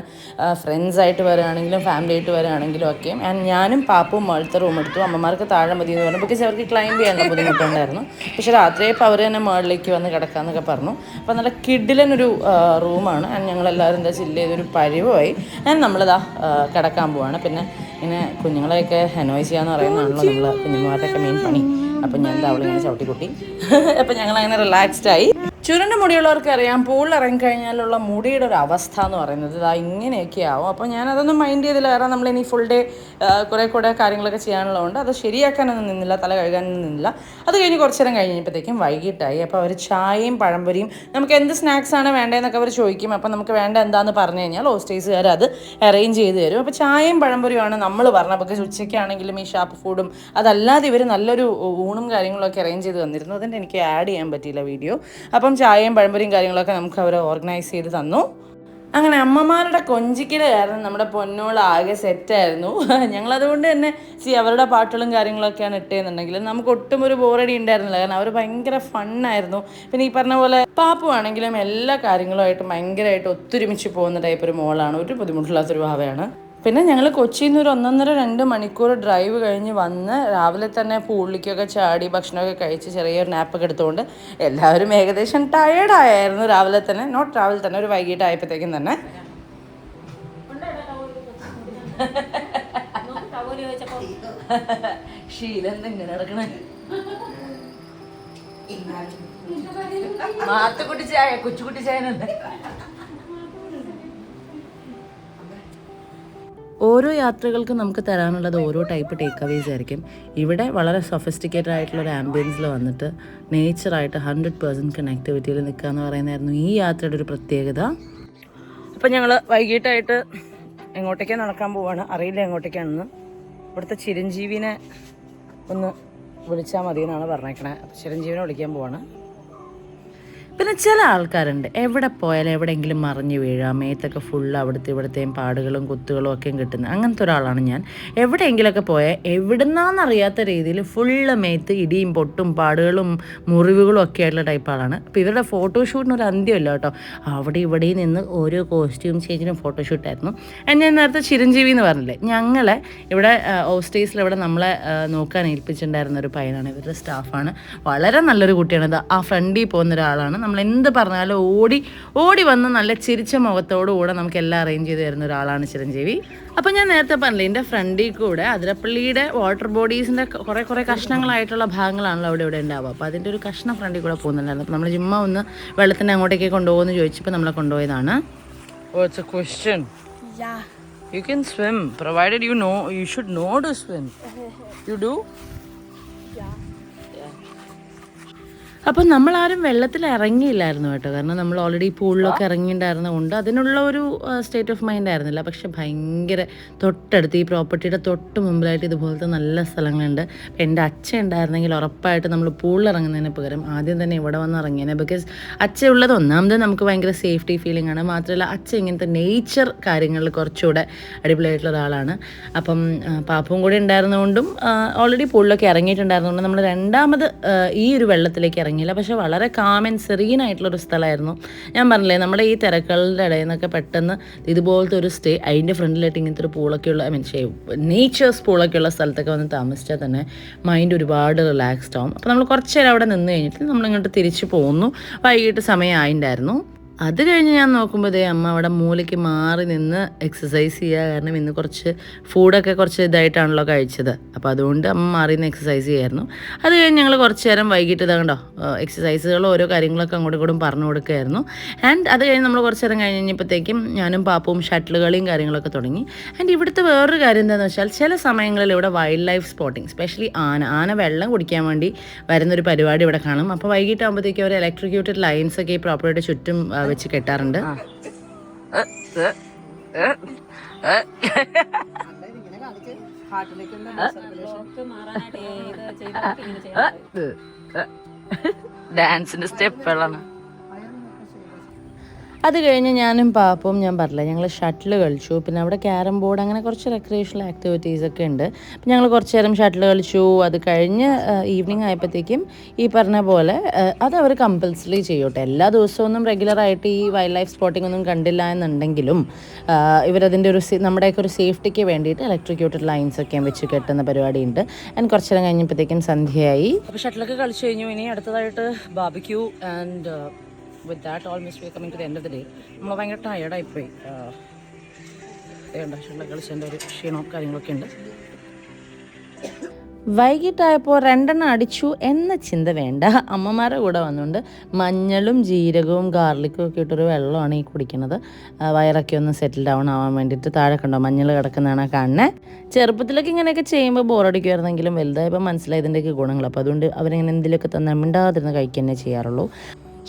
B: ഫ്രണ്ട്സ് ആയിട്ട് വരികയാണെങ്കിലും ഫാമിലി ആയിട്ട് വരികയാണെങ്കിലും ഒക്കെ. ആൻഡ് ഞാനും പാപ്പും മുകളിലത്തെ റൂം എടുത്തു. അമ്മമാർക്ക് താഴെ മതി എന്ന് പറഞ്ഞു. ബിക്കോസ് അവർക്ക് ക്ലൈംബ് ചെയ്യാനുള്ള ബുദ്ധിമുട്ടുണ്ടായിരുന്നു. പക്ഷെ രാത്രിയപ്പോൾ അവർ തന്നെ മുകളിലേക്ക് വന്ന് കിടക്കാമെന്നൊക്കെ പറഞ്ഞു. അപ്പോൾ നല്ല കിഡിലനൊരു റൂമാണ് ആൻഡ് ഞങ്ങളെല്ലാവരും എന്താ ചില്ല ചെയ്തൊരു പരിവായി. ഞാൻ നമ്മളിതാ കിടക്കാൻ പോവാണ്. പിന്നെ ഇങ്ങനെ കുഞ്ഞുങ്ങളെയൊക്കെ അനോയ് ചെയ്യാന്ന് പറയുന്നതാണല്ലോ നമ്മൾ കുഞ്ഞുമാരുടെയൊക്കെ മെയിൻ പണി. അപ്പം ഞാൻ അവളിങ്ങനെ ചവിട്ടിക്കുട്ടി. അപ്പം ഞങ്ങൾ അങ്ങനെ റിലാക്സ്ഡ് ആയി. ചുരുണ്ട മുടിയുള്ളവർക്ക് അറിയാം പൂളിൽ ഇറങ്ങിക്കഴിഞ്ഞാലുള്ള മുടിയുടെ ഒരു അവസ്ഥ എന്ന് പറയുന്നത് ഇതാ ഇങ്ങനെയൊക്കെ ആവും. അപ്പോൾ ഞാൻ അതൊന്നും മൈൻഡ് ചെയ്തില്ല. കാരണം നമ്മൾ ഇനി ഫുൾ ഡേ കുറേ കൂടെ കാര്യങ്ങളൊക്കെ ചെയ്യാനുള്ളതുകൊണ്ട് അത് ശരിയാക്കാനൊന്നും നിന്നില്ല തല കഴുകാനൊന്നും നിന്നില്ല. അത് കഴിഞ്ഞ് കുറച്ച് നേരം കഴിഞ്ഞപ്പോഴത്തേക്കും വൈകിട്ടായി. അപ്പോൾ അവർ ചായയും പഴംപൊരിയും നമുക്ക് എന്ത് സ്നാക്സ് ആണ് വേണ്ടതെന്നൊക്കെ അവർ ചോദിക്കും. അപ്പോൾ നമുക്ക് വേണ്ട എന്താന്ന് പറഞ്ഞു കഴിഞ്ഞാൽ ഹോസ്റ്റേഴ്സുകാർ അത് അറേഞ്ച് ചെയ്ത് തരും. അപ്പോൾ ചായയും പഴംപൊരിയുമാണ് നമ്മൾ പറഞ്ഞത്. അപ്പോൾ ഉച്ചയ്ക്കാണെങ്കിലും ഈ ഷാപ്പ് ഫുഡും അതല്ലാതെ ഇവർ നല്ലൊരു ഊണും കാര്യങ്ങളൊക്കെ അറേഞ്ച് ചെയ്ത് തന്നിരുന്നു. അതിന്റെ എനിക്ക് ആഡ് ചെയ്യാൻ പറ്റിയില്ല വീഡിയോ അപ്പം ചായയും പഴംപൊരിയും കാര്യങ്ങളൊക്കെ നമുക്ക് അവർ ഓർഗനൈസ് ചെയ്ത് തന്നു. അങ്ങനെ അമ്മമാരുടെ കൊഞ്ചിക്കൽ കാരണം നമ്മുടെ പൊന്നോൾ ആകെ സെറ്റായിരുന്നു ഞങ്ങളതുകൊണ്ട് തന്നെ സി അവരുടെ പാട്ടുകളും കാര്യങ്ങളൊക്കെയാണ് ഇട്ടേന്നുണ്ടെങ്കിൽ നമുക്ക് ഒട്ടും ഒരു ബോറടി ഉണ്ടായിരുന്നില്ല. കാരണം അവർ ഭയങ്കര ഫണ്ണായിരുന്നു പിന്നെ ഈ പറഞ്ഞ പോലെ പാപ്പു ആണെങ്കിലും എല്ലാ കാര്യങ്ങളുമായിട്ട് ഭയങ്കരമായിട്ട് ഒത്തൊരുമിച്ച് പോകുന്ന ടൈപ്പ് ഒരു മോളാണ്. ഒരു ബുദ്ധിമുട്ടില്ലാത്തൊരു ഭാവയാണ്. പിന്നെ ഞങ്ങൾ കൊച്ചിയിൽ നിന്ന് ഒരു ഒന്നൊന്നര രണ്ട് മണിക്കൂർ ഡ്രൈവ് കഴിഞ്ഞ് വന്ന് രാവിലെ തന്നെ പൂളിലേക്കൊക്കെ ചാടി ഭക്ഷണമൊക്കെ കഴിച്ച് ചെറിയൊരു നാപ്പൊക്കെ എടുത്തുകൊണ്ട് എല്ലാവരും ഏകദേശം ടയേർഡായിരുന്നു രാവിലെ തന്നെ. നോട്ട് രാവിലെ തന്നെ ഒരു വൈകിട്ടായപ്പോഴത്തേക്കും തന്നെ. ശീലം ഇങ്ങനെ നടക്കണേ. മാത്തുക്കുട്ടി ചായ കൊച്ചുകുട്ടി ചായ ഓരോ യാത്രകൾക്കും നമുക്ക് തരാനുള്ളത് ഓരോ ടൈപ്പ് ടേക്ക് അവേസ് ആയിരിക്കും. ഇവിടെ വളരെ സൊഫിസ്റ്റിക്കേറ്റഡ് ആയിട്ടുള്ള ഒരു ആംബിയൻസിൽ വന്നിട്ട് നേച്ചറായിട്ട് ഹൺഡ്രഡ് പേഴ്സന്റ് കണക്ടിവിറ്റിയിൽ നിൽക്കുക എന്ന് പറയുന്നതായിരുന്നു ഈ യാത്രയുടെ ഒരു പ്രത്യേകത. അപ്പം ഞങ്ങൾ വൈകിട്ടായിട്ട് എങ്ങോട്ടേക്കാണ് നടക്കാൻ പോവാണ്? അറിയില്ല എങ്ങോട്ടേക്കാണെന്ന്. ഇവിടുത്തെ ചിരഞ്ജീവിനെ ഒന്ന് വിളിച്ചാൽ മതി എന്നാണ് പറഞ്ഞേക്കണേ ചിരഞ്ജീവിനെ വിളിക്കാൻ പോവാണ്. പിന്നെ ചില ആൾക്കാരുണ്ട്. എവിടെ പോയാലും എവിടെയെങ്കിലും മറിഞ്ഞു വീഴുക മേത്തൊക്കെ ഫുൾ അവിടുത്തെ ഇവിടുത്തെയും പാടുകളും കുത്തുകളും ഒക്കെ കിട്ടുന്നത്. അങ്ങനത്തെ ഒരാളാണ് ഞാൻ. എവിടെയെങ്കിലുമൊക്കെ പോയാൽ എവിടുന്നാന്നറിയാത്ത രീതിയിൽ ഫുള്ള് മേത്ത് ഇടിയും പൊട്ടും പാടുകളും മുറിവുകളും ഒക്കെ ആയിട്ടുള്ള ടൈപ്പ് ആളാണ്. അപ്പോൾ ഇവരുടെ ഫോട്ടോഷൂട്ടിന് ഒരു അന്ത്യമില്ല കേട്ടോ. അവിടെ ഇവിടെയും നിന്ന് ഓരോ കോസ്റ്റ്യൂം ചേഞ്ചിനും ഫോട്ടോഷൂട്ടായിരുന്നു ഞാൻ നേരത്തെ ചിരഞ്ജീവി എന്ന് പറഞ്ഞില്ലേ? ഞങ്ങളെ ഇവിടെ ഹോസ്റ്റേസിൽ ഇവിടെ നമ്മളെ നോക്കാൻ ഏൽപ്പിച്ചിട്ടുണ്ടായിരുന്ന ഒരു പയ്യനാണ്. ഇവരുടെ സ്റ്റാഫാണ് വളരെ നല്ലൊരു കുട്ടിയാണ്. ആ ഫ്രണ്ടിൽ പോകുന്ന ഒരാളാണ്. നമ്മൾ എന്ത് പറഞ്ഞാലും ഓടി ഓടി വന്ന് നല്ല ചിരിച്ച മുഖത്തോടു കൂടെ നമുക്ക് എല്ലാം അറേഞ്ച് ചെയ്ത് തരുന്ന ഒരാളാണ് ചിരഞ്ജീവി. അപ്പം ഞാൻ നേരത്തെ പറഞ്ഞില്ലേ എന്റെ ഫ്രണ്ടിൽ കൂടെ അതിരപ്പള്ളിയുടെ വാട്ടർ ബോഡീസിന്റെ കുറേ കുറേ കഷ്ണങ്ങളായിട്ടുള്ള ഭാഗങ്ങളാണല്ലോ അവിടെ ഇവിടെ ഉണ്ടാവുക. അപ്പോൾ അതിന്റെ ഒരു കഷ്ണം ഫ്രണ്ടിൽ കൂടെ പോകുന്നുണ്ടായിരുന്നു. അപ്പോൾ നമ്മൾ ജിമ്മ ഒന്ന് വെള്ളത്തിന്റെ അങ്ങോട്ടേക്ക് കൊണ്ടുപോകുമെന്ന് ചോദിച്ചപ്പോൾ നമ്മളെ കൊണ്ടുപോയതാണ്. You it's a question
A: you
B: know you should know you swim you do
A: swim
B: അപ്പം നമ്മളാരും വെള്ളത്തിൽ ഇറങ്ങിയില്ലായിരുന്നു കേട്ടോ. കാരണം നമ്മൾ ഓൾറെഡി പൂളിലൊക്കെ ഇറങ്ങിയിട്ടുണ്ടായിരുന്നതുകൊണ്ട് അതിനുള്ള ഒരു സ്റ്റേറ്റ് ഓഫ് മൈൻഡ് ആയിരുന്നില്ല. പക്ഷെ ഭയങ്കര തൊട്ടടുത്ത് ഈ പ്രോപ്പർട്ടിയുടെ തൊട്ട് മുമ്പിലായിട്ട് ഇതുപോലത്തെ നല്ല സ്ഥലങ്ങളുണ്ട്. എന്റെ അച്ഛൻ ഉണ്ടായിരുന്നെങ്കിൽ ഉറപ്പായിട്ട് നമ്മൾ പൂളിൽ ഇറങ്ങുന്നതിന് പകരം ആദ്യം തന്നെ ഇവിടെ വന്ന് ഇറങ്ങിയേനെ. ബിക്കോസ് അച്ഛ ഉള്ളത് ഒന്നാമത് നമുക്ക് ഭയങ്കര സേഫ്റ്റി ഫീലിംഗ് ആണ്. മാത്രമല്ല അച്ഛൻ ഇങ്ങനത്തെ നേച്ചർ കാര്യങ്ങളിൽ കുറച്ചുകൂടെ അടിപൊളിയായിട്ടുള്ള ഒരാളാണ്. അപ്പം പാപ്പും കൂടി ഉണ്ടായിരുന്നതുകൊണ്ടും ഓൾറെഡി പൂളിലൊക്കെ ഇറങ്ങിയിട്ടുണ്ടായിരുന്നതുകൊണ്ട് നമ്മൾ രണ്ടാമത് ഈ ഒരു വെള്ളത്തിലേക്ക് ഇറങ്ങിയില്ല പക്ഷേ വളരെ കാമൻ സെറീൻ ആയിട്ടുള്ളൊരു സ്ഥലമായിരുന്നു. ഞാൻ പറഞ്ഞില്ലേ നമ്മുടെ ഈ തിരക്കുകളുടെ ഇടയിൽ നിന്നൊക്കെ പെട്ടെന്ന് ഇതുപോലത്തെ ഒരു സ്റ്റേ അതിന്റെ ഫ്രണ്ടിലായിട്ട് ഇങ്ങനത്തെ ഒരു പൂളൊക്കെ ഉള്ള ഐ മീൻ നേച്ചേഴ്സ് പൂളൊക്കെ ഉള്ള സ്ഥലത്തൊക്കെ വന്ന് താമസിച്ചാൽ തന്നെ മൈൻഡ് ഒരുപാട് റിലാക്സ്ഡ് ആവും. അപ്പോൾ നമ്മൾ കുറച്ച് നേരം അവിടെ നിന്ന് കഴിഞ്ഞിട്ട് നമ്മളിങ്ങോട്ട് തിരിച്ചു പോന്നു. വൈകിട്ട് സമയം ആയിട്ടുണ്ടായിരുന്നു അത് കഴിഞ്ഞ് ഞാൻ നോക്കുമ്പോൾ അമ്മ അവിടെ മൂലയ്ക്ക് മാറി നിന്ന് എക്സസൈസ് ചെയ്യുക കാരണം ഇന്ന് കുറച്ച് ഫുഡൊക്കെ കുറച്ച് ഇതായിട്ടാണല്ലോ കഴിച്ചത്. അപ്പോൾ അതുകൊണ്ട് അമ്മ മാറി നിന്ന് എക്സസൈസ് ചെയ്യായിരുന്നു. അത് കഴിഞ്ഞ് ഞങ്ങൾ കുറച്ച് നേരം വൈകിട്ട് ഇതാ കണ്ടോ എക്സസൈസുകൾ ഓരോ കാര്യങ്ങളൊക്കെ അങ്ങോട്ടും ഇങ്ങോട്ടും പറഞ്ഞു കൊടുക്കുകയായിരുന്നു. ആൻഡ് അത് കഴിഞ്ഞ് നമ്മൾ കുറച്ച് നേരം കഴിഞ്ഞ് കഴിഞ്ഞപ്പോഴത്തേക്കും ഞാനും പാപ്പവും ഷട്ടിൽ കളിയും കാര്യങ്ങളൊക്കെ തുടങ്ങി. ആൻഡ് ഇവിടുത്തെ വേറൊരു കാര്യം എന്താണെന്ന് വെച്ചാൽ ചില സമയങ്ങളിൽ ഇവിടെ വൈൽഡ് ലൈഫ് സ്പോട്ടിങ് സ്പെഷ്യലി ആന ആന വെള്ളം കുടിക്കാൻ വേണ്ടി വരുന്നൊരു പരിപാടി ഇവിടെ കാണും. അപ്പോൾ വൈകിട്ടാകുമ്പോഴത്തേക്കും അവർ ഇലക്ട്രിക്യൂട്ടഡ് ലൈൻസ് ഒക്കെ ഈ പ്രോപ്പർട്ടിയുടെ ചുറ്റും വെച്ച് കെട്ടാറുണ്ട്. ഡാൻസിന്റെ സ്റ്റെപ്പുകളാണ് അത് കഴിഞ്ഞ് ഞാനും പാപ്പവും ഞാൻ പറഞ്ഞില്ല ഞങ്ങൾ ഷട്ടിൽ കളിച്ചു. പിന്നെ അവിടെ ക്യാരം ബോർഡ് അങ്ങനെ കുറച്ച് റെക്രിയേഷണൽ ആക്ടിവിറ്റീസ് ഒക്കെ ഉണ്ട്. അപ്പം ഞങ്ങൾ കുറച്ച് നേരം ഷട്ടിൽ കളിച്ചു. അത് കഴിഞ്ഞ് ഈവനിങ് ആയപ്പോഴത്തേക്കും ഈ പറഞ്ഞ പോലെ അത് അവർ കമ്പൽസറി ചെയ്യോട്ടെ. എല്ലാ ദിവസമൊന്നും റെഗുലറായിട്ട് ഈ വൈൽഡ് ലൈഫ് സ്പോട്ടിംഗ് ഒന്നും കണ്ടില്ല എന്നുണ്ടെങ്കിലും ഇവരതിന്റെ ഒരു നമ്മുടെയൊക്കെ ഒരു സേഫ്റ്റിക്ക് വേണ്ടിയിട്ട് ഇലക്ട്രിക്യൂട്ടഡ് ലൈൻസ് ഒക്കെ വെച്ച് കെട്ടുന്ന പരിപാടിയുണ്ട്. ആൻഡ് കുറച്ച് നേരം കഴിഞ്ഞപ്പോഴത്തേക്കും സന്ധ്യയായി. അപ്പോൾ ഷട്ടിലൊക്കെ കളിച്ചു കഴിഞ്ഞു. ഇനി അടുത്തതായിട്ട് barbecue and with that almost we coming to the end of the day നമ്മൾ ഭയങ്കര ടയർഡായിപ്പോയി പോയി കളിച്ചതിന്റെ ഒരു ക്ഷീണവും കാര്യങ്ങളൊക്കെ ഉണ്ട് വൈകിട്ടായപ്പോൾ രണ്ടെണ്ണം അടിച്ചു എന്ന ചിന്ത വേണ്ട. അമ്മമാരുടെ കൂടെ വന്നുകൊണ്ട് മഞ്ഞളും ജീരകവും ഗാർലിക്കും ഒക്കെ ഇട്ടൊരു വെള്ളമാണ് ഈ കുടിക്കുന്നത്. വയറൊക്കെ ഒന്ന് സെറ്റിൽ ഡൗൺ ആവാൻ വേണ്ടിയിട്ട് താഴെ കണ്ടോ മഞ്ഞൾ കിടക്കുന്നതാണ് കാണുന്നത് ചെറുപ്പത്തിലൊക്കെ ഇങ്ങനെയൊക്കെ ചെയ്യുമ്പോൾ ബോറടിക്കുമായിരുന്നെങ്കിലും വലുതായപ്പോൾ മനസ്സിലായതിന്റെയൊക്കെ ഗുണങ്ങൾ അപ്പോൾ അതുകൊണ്ട് അവരിങ്ങനെ എന്തെങ്കിലുമൊക്കെ തന്നെ മിണ്ടാതിരുന്ന് കഴിക്കുക തന്നെ ചെയ്യാറുള്ളൂ.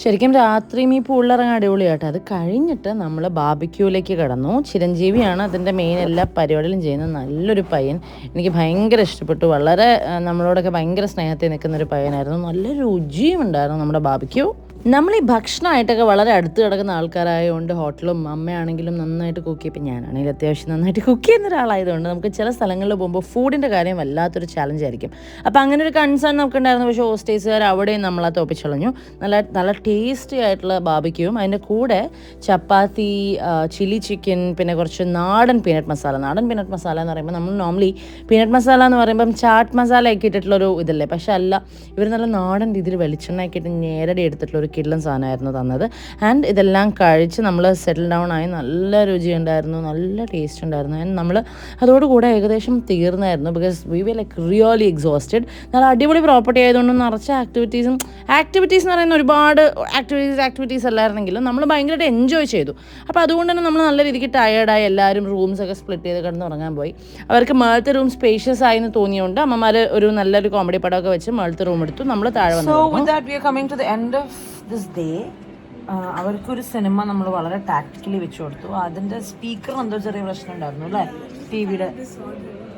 B: ശരിക്കും രാത്രിയും ഈ പൂളിലിറങ്ങാൻ അടിപൊളിയാട്ടോ. അത് കഴിഞ്ഞിട്ട് നമ്മൾ ബാബിക്യൂലേക്ക് കടന്നു. ചിരഞ്ജീവിയാണ് അതിന്റെ മെയിൻ എല്ലാ പരിപാടികളും ചെയ്യുന്ന നല്ലൊരു പയ്യൻ. എനിക്ക് ഭയങ്കര ഇഷ്ടപ്പെട്ടു. വളരെ നമ്മളോടൊക്കെ ഭയങ്കര സ്നേഹത്തിൽ നിൽക്കുന്ന ഒരു പയ്യനായിരുന്നു. നല്ല രുചിയും ഉണ്ടായിരുന്നു നമ്മുടെ ബാബിക്യൂ. നമ്മൾ ഈ ഭക്ഷണമായിട്ടൊക്കെ വളരെ അടുത്ത് കിടക്കുന്ന ആൾക്കാരായതുകൊണ്ട് ഹോട്ടലും അമ്മയാണെങ്കിലും നന്നായിട്ട് കുക്ക് ചെയ്യും. ഇപ്പം ഞാനാണെങ്കിലും അത്യാവശ്യം നന്നായിട്ട് കുക്ക് ചെയ്യുന്ന ഒരാളായതുകൊണ്ട് നമുക്ക് ചില സ്ഥലങ്ങളിൽ പോകുമ്പോൾ ഫുഡിന്റെ കാര്യം വല്ലാത്തൊരു ചാലഞ്ച് ആയിരിക്കും. അപ്പോൾ അങ്ങനെ ഒരു കൺസേൺ നമുക്ക് ഉണ്ടായിരുന്നു പക്ഷേ ഹോസ്റ്റേഴ്സുകാർ അവിടെയും നമ്മളെ തോപ്പിച്ചളഞ്ഞു. നല്ല നല്ല ടേസ്റ്റി ആയിട്ടുള്ള ബാബിക്കും അതിന്റെ കൂടെ ചപ്പാത്തി ചില്ലി ചിക്കൻ പിന്നെ കുറച്ച് നാടൻ പീനട്ട് മസാല നാടൻ പീനട്ട് മസാല എന്ന് പറയുമ്പോൾ നമ്മൾ നോർമലി പീനട്ട് മസാല എന്ന് പറയുമ്പം ചാട്ട് മസാല ഒക്കെ ഇട്ടിട്ടുള്ളൊരു ഇതല്ലേ? പക്ഷേ അല്ല ഇവർ നല്ല നാടൻ രീതിയിൽ വെളിച്ചെണ്ണ ഒക്കെ ഇട്ട് നേരടി എടുത്തിട്ടുള്ള ഒരു കിഡ്ലൻ സാധനമായിരുന്നു തന്നത്. ആൻഡ് ഇതെല്ലാം കഴിച്ച് നമ്മൾ സെറ്റിൽ ഡൗൺ ആയി നല്ല രുചി ഉണ്ടായിരുന്നു നല്ല ടേസ്റ്റ് ഉണ്ടായിരുന്നു. ആൻഡ് നമ്മൾ അതോടുകൂടെ ഏകദേശം തീർന്നായിരുന്നു because we we like really exhausted നല്ല അടിപൊളി പ്രോപ്പർട്ടി ആയതുകൊണ്ട് നിറച്ച ആക്ടിവിറ്റീസും ആക്ടിവിറ്റീസ് എന്ന് പറയുന്ന ഒരുപാട് ആക്ടിവിറ്റീസ് ആക്ടിവിറ്റീസ് അല്ലായിരുന്നെങ്കിലും നമ്മൾ ഭയങ്കരമായിട്ട് എൻജോയ് ചെയ്തു. അപ്പോൾ അതുകൊണ്ട് തന്നെ നമ്മൾ നല്ല രീതിക്ക് ടയേർഡായി എല്ലാവരും റൂംസൊക്കെ സ്പ്ലിറ്റ് ചെയ്ത് കിടന്ന് ഉറങ്ങാൻ പോയി. അവർക്ക് മേളത്തെ റൂം സ്പേഷ്യസ് ആയി എന്ന് തോന്നിയുകൊണ്ട് അമ്മമാർ ഒരു നല്ലൊരു കോമഡി പടമൊക്കെ വെച്ച് മേളത്തെ റൂം എടുത്തു. നമ്മൾ താഴെ വന്നു ദിസ് ഡേ അവർക്കൊരു സിനിമ നമ്മൾ വളരെ ടാക്ടിക്കലി വെച്ച് കൊടുത്തു. അതിന്റെ സ്പീക്കറിന് എന്തോ ചെറിയ പ്രശ്നം ഉണ്ടായിരുന്നു അല്ലേ? ടി വിയുടെ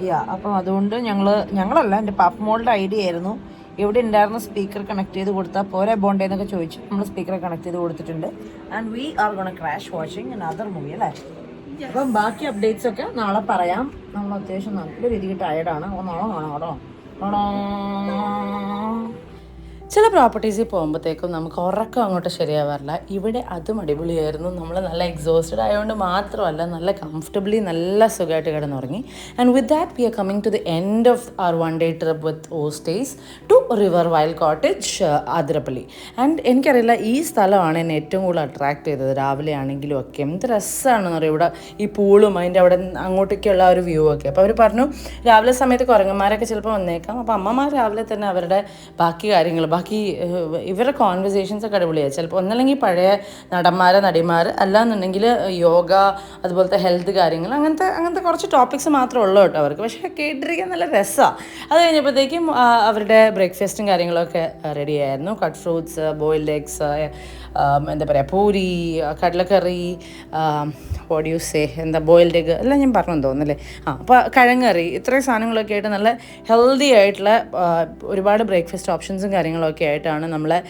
B: യാ അപ്പം അതുകൊണ്ട് ഞങ്ങൾ ഞങ്ങളല്ല എന്റെ പാപ്പ മോളുടെ ഐഡിയ ആയിരുന്നു. എവിടെ ഉണ്ടായിരുന്ന സ്പീക്കർ കണക്ട് ചെയ്ത് കൊടുത്താൽ പോരെ ബോണ്ടേ എന്നൊക്കെ ചോദിച്ചു നമ്മൾ സ്പീക്കർ കണക്ട് ചെയ്ത് കൊടുത്തിട്ടുണ്ട്. And we are gonna crash watching and other movie അല്ലേ അപ്പം ബാക്കി അപ്ഡേറ്റ്സ് ഒക്കെ നാളെ പറയാം. നമ്മൾ അത്യാവശ്യം നല്ല രീതിക്ക് ടയർഡാണ് ഓ നാളെ കാണാം കേട്ടോ. ചില പ്രോപ്പർട്ടീസിൽ പോകുമ്പോഴത്തേക്കും നമുക്ക് ഉറക്കം അങ്ങോട്ട് ശരിയാവാറില്ല. ഇവിടെ അതും അടിപൊളിയായിരുന്നു. നമ്മൾ നല്ല എക്സോസ്റ്റഡ് ആയതുകൊണ്ട് മാത്രമല്ല നല്ല കംഫർട്ടബിളി നല്ല സുഖമായിട്ട് കിടന്നുറങ്ങി. And with that we are coming to the end of our one day trip with o stays to river wild cottage Athirappilly and എനിക്കറിയില്ല ഈ സ്ഥലമാണ് എന്നെ ഏറ്റവും കൂടുതൽ അട്രാക്ട് ചെയ്തത്. രാവിലെ ആണെങ്കിലും ഒക്കെ എന്ത് രസമാണെന്ന് അറിയാം? ഇവിടെ ഈ പൂളും അതിന്റെ അവിടെ അങ്ങോട്ടേക്കുള്ള ഒരു വ്യൂ ഒക്കെ. അപ്പോൾ അവർ പറഞ്ഞു രാവിലെ സമയത്ത് കുരങ്ങന്മാരൊക്കെ ചിലപ്പോൾ വന്നേക്കാം. അപ്പോൾ അമ്മമാർ രാവിലെ തന്നെ അവരുടെ ബാക്കി കാര്യങ്ങൾ ബാക്കി ഇവരുടെ കോൺവെർസേഷൻസ് ഒക്കെ അടിപൊളിയാണ് ചിലപ്പോൾ ഒന്നല്ലെങ്കിൽ പഴയ നടന്മാർ നടിമാർ അല്ലാന്നുണ്ടെങ്കിൽ യോഗ അതുപോലത്തെ ഹെൽത്ത് കാര്യങ്ങൾ അങ്ങനത്തെ അങ്ങനത്തെ കുറച്ച് ടോപ്പിക്സ് മാത്രമേ ഉള്ളൂ കേട്ടോ അവർക്ക്. പക്ഷേ കേട്ടിരിക്കാൻ നല്ല രസമാണ് അത് കഴിഞ്ഞപ്പോഴത്തേക്കും അവരുടെ ബ്രേക്ക്ഫാസ്റ്റും കാര്യങ്ങളൊക്കെ റെഡി ആയിരുന്നു. കട്ട് ഫ്രൂട്ട്സ് ബോയിൽഡ് എഗ്സ് എന്താ പറയുക പൂരി കടലക്കറി സേ എന്താ ബോയിൽഡ് എഗ് എല്ലാം ഞാൻ പറഞ്ഞു തോന്നുന്നല്ലേ? ആ അപ്പോൾ കിഴങ്ങറി ഇത്രയും സാധനങ്ങളൊക്കെ ആയിട്ട് നല്ല ഹെൽത്തി ആയിട്ടുള്ള ഒരുപാട് ബ്രേക്ക്ഫാസ്റ്റ് ഓപ്ഷൻസും കാര്യങ്ങളൊക്കെ ആയിട്ടാണ് നമ്മളെ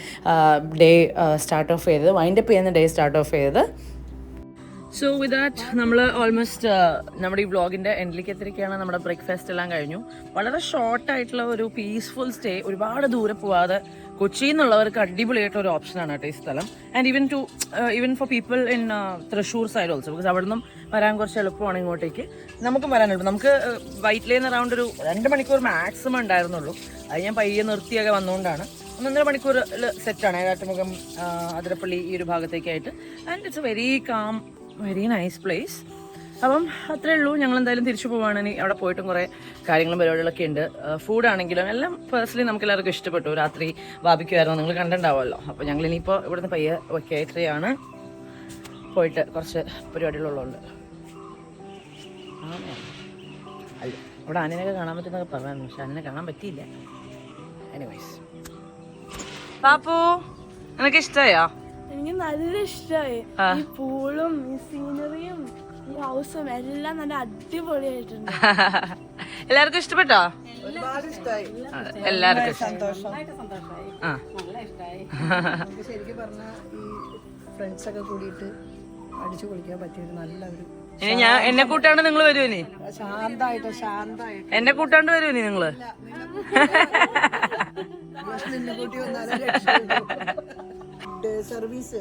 B: ഡേ സ്റ്റാർട്ട് ഓഫ് ചെയ്തത്. വൈൻഡപ്പ് ചെയ്യുന്ന ഡേ സ്റ്റാർട്ട് ഓഫ് ചെയ്തത്. സോ വിത്ത് ദാറ്റ് നമ്മൾ ഓൾമോസ്റ്റ് നമ്മുടെ ഈ വ്ളോഗിന്റെ എൻഡിലേക്ക് എത്തിരിക്കുകയാണ് നമ്മുടെ ബ്രേക്ക്ഫാസ്റ്റ് എല്ലാം കഴിഞ്ഞു. വളരെ ഷോർട്ടായിട്ടുള്ള ഒരു പീസ്ഫുൾ സ്റ്റേ ഒരുപാട് ദൂരെ പോവാതെ കൊച്ചിയിൽ നിന്നുള്ളവർക്ക് അടിപൊളിയായിട്ടുള്ള ഒരു ഓപ്ഷനാണ് കേട്ടോ ഈ സ്ഥലം. And even to even for people in Thrissur side also because അവിടെ നിന്നും വരാൻ കുറച്ച് എളുപ്പമാണ് ഇങ്ങോട്ടേക്ക്. നമുക്കും വരാൻ എളുപ്പം നമുക്ക് വൈറ്റ് ലൈൻ അറൗണ്ട് ഒരു രണ്ട് മണിക്കൂർ മാക്സിമം ഉണ്ടായിരുന്നുള്ളൂ. അത് ഞാൻ പയ്യെ നിർത്തിയൊക്കെ വന്നുകൊണ്ടാണ് ഒന്നൊന്നര മണിക്കൂറിൽ സെറ്റാണ്. ഏഴാട്ടുമുഖം അതിരപ്പള്ളി ഈ ഒരു ഭാഗത്തേക്കായിട്ട്. And it's a very calm very nice place അപ്പം അത്രേ ഉള്ളൂ. ഞങ്ങൾ എന്തായാലും തിരിച്ചു പോവാണ്. ഇനി അവിടെ പോയിട്ടും കുറേ കാര്യങ്ങളും പരിപാടികളൊക്കെ ഉണ്ട്. ഫുഡ് ആണെങ്കിലും എല്ലാം പേഴ്സണലി നമുക്ക് എല്ലാവർക്കും ഇഷ്ടപ്പെട്ടു. രാത്രി ബാബിക്കുമായിരുന്നു നിങ്ങൾ കണ്ടിട്ടുണ്ടാവുമല്ലോ. അപ്പോൾ ഞങ്ങൾ ഇനിയിപ്പോൾ ഇവിടുന്ന് പയ്യെ വയ്ക്കായിട്ടാണ് പോയിട്ട് കുറച്ച് പരിപാടികളുള്ളതുകൊണ്ട്. അല്ല ഇവിടെ ആനയൊക്കെ കാണാൻ പറ്റുന്നൊക്കെ പറഞ്ഞു പക്ഷെ ആനനെ കാണാൻ പറ്റിയില്ല. എനിവൈസ് പാപ്പു നിനക്ക് ഇഷ്ടമായോ
A: എനിക്ക് നല്ല ഇഷ്ടമായി ഈ പൂളും ഈ സീനറിയും ഈ ഹൗസും എല്ലാം നല്ല അടിപൊളിയായിട്ടുണ്ട്.
B: എല്ലാവർക്കും ഇഷ്ടപ്പെട്ടോ? എല്ലാവർക്കും.
C: സന്തോഷം. ശരിക്കും പറഞ്ഞാൽ ഈ ഫ്രണ്ട്സ് ഒക്കെ കൂടിയിട്ട് അടിച്ചു പൊളിക്കാൻ പറ്റിയൊരു നല്ല ഒരു
B: ഇനി ഞാൻ എന്നെ കൂട്ടാണ്ട് നിങ്ങൾ വരുമോ ഇനി?
C: ശാന്തായിട്ട്
B: എന്നെ കൂട്ടാണ്ട് വരുമോ ഇനി
C: നിങ്ങൾ? വന്നാലേ സർവീസ്.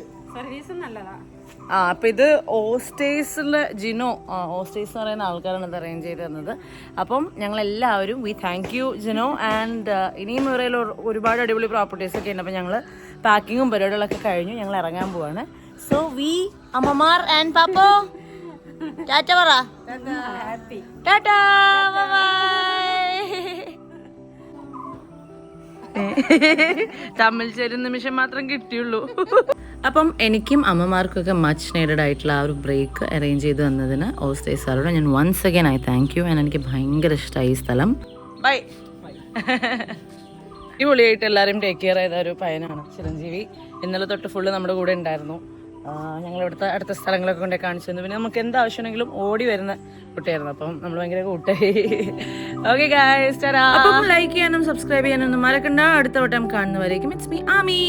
B: ആ അപ്പൊ ഇത് ഓസ്റ്റേസിലെ ജിനോ ഓസ്റ്റേഴ്സ് ഓസ്റ്റേസ് എന്ന് പറയുന്ന ആൾക്കാരാണ് ഇത് അറേഞ്ച് ചെയ്ത് തന്നത്. അപ്പം ഞങ്ങൾ എല്ലാവരും we thank you Jino and ഇനിയും ഒരുപാട് അടിപൊളി പ്രോപ്പർട്ടീസ് ഒക്കെ ഉണ്ട്. അപ്പം ഞങ്ങൾ പാക്കിങ്ങും പരിപാടികളൊക്കെ കഴിഞ്ഞു ഞങ്ങൾ ഇറങ്ങാൻ പോവാണ്. സോ വി അമ്മമാർ ആൻഡ് പാപ്പോ. ടാറ്റ പറ ടാറ്റാ തമ്മിൽ ചേരുന്ന നിമിഷം മാത്രം കിട്ടിയുള്ളൂ. അപ്പം എനിക്കും അമ്മമാർക്കൊക്കെ മച്ച് നീഡഡ് ആയിട്ടുള്ള ആ ഒരു ബ്രേക്ക് അറേഞ്ച് ചെയ്ത് തന്നതിന് ഓസ്റ്റേ സാറോട് ഞാൻ once again I thank you and എനിക്ക് ഭയങ്കര ഇഷ്ടമായി ഈ സ്ഥലം. ബൈ ഈ പൊളിയായിട്ട് എല്ലാവരും ടേക്ക് കെയർ ചെയ്ത ഒരു പയനാണ് ചിരഞ്ജീവി. ഇന്നലെ തൊട്ട് ഫുള്ള് നമ്മുടെ കൂടെ ഉണ്ടായിരുന്നു. ഞങ്ങൾ ഇവിടുത്തെ അടുത്ത സ്ഥലങ്ങളൊക്കെ കൊണ്ടേ കാണിച്ചു തന്നു. പിന്നെ നമുക്ക് എന്ത് ആവശ്യമുണ്ടെങ്കിലും ഓടി വരുന്ന കുട്ടിയായിരുന്നു. അപ്പം നമ്മൾ ഭയങ്കര കൂട്ടായി. ഓക്കെ ഗായ്സ് ലൈക്ക് ചെയ്യാനും സബ്സ്ക്രൈബ് ചെയ്യാനും ഒന്നും മറക്കണ്ട. അടുത്ത വട്ടം കാണുന്നവരേക്കും. It's me ആമീ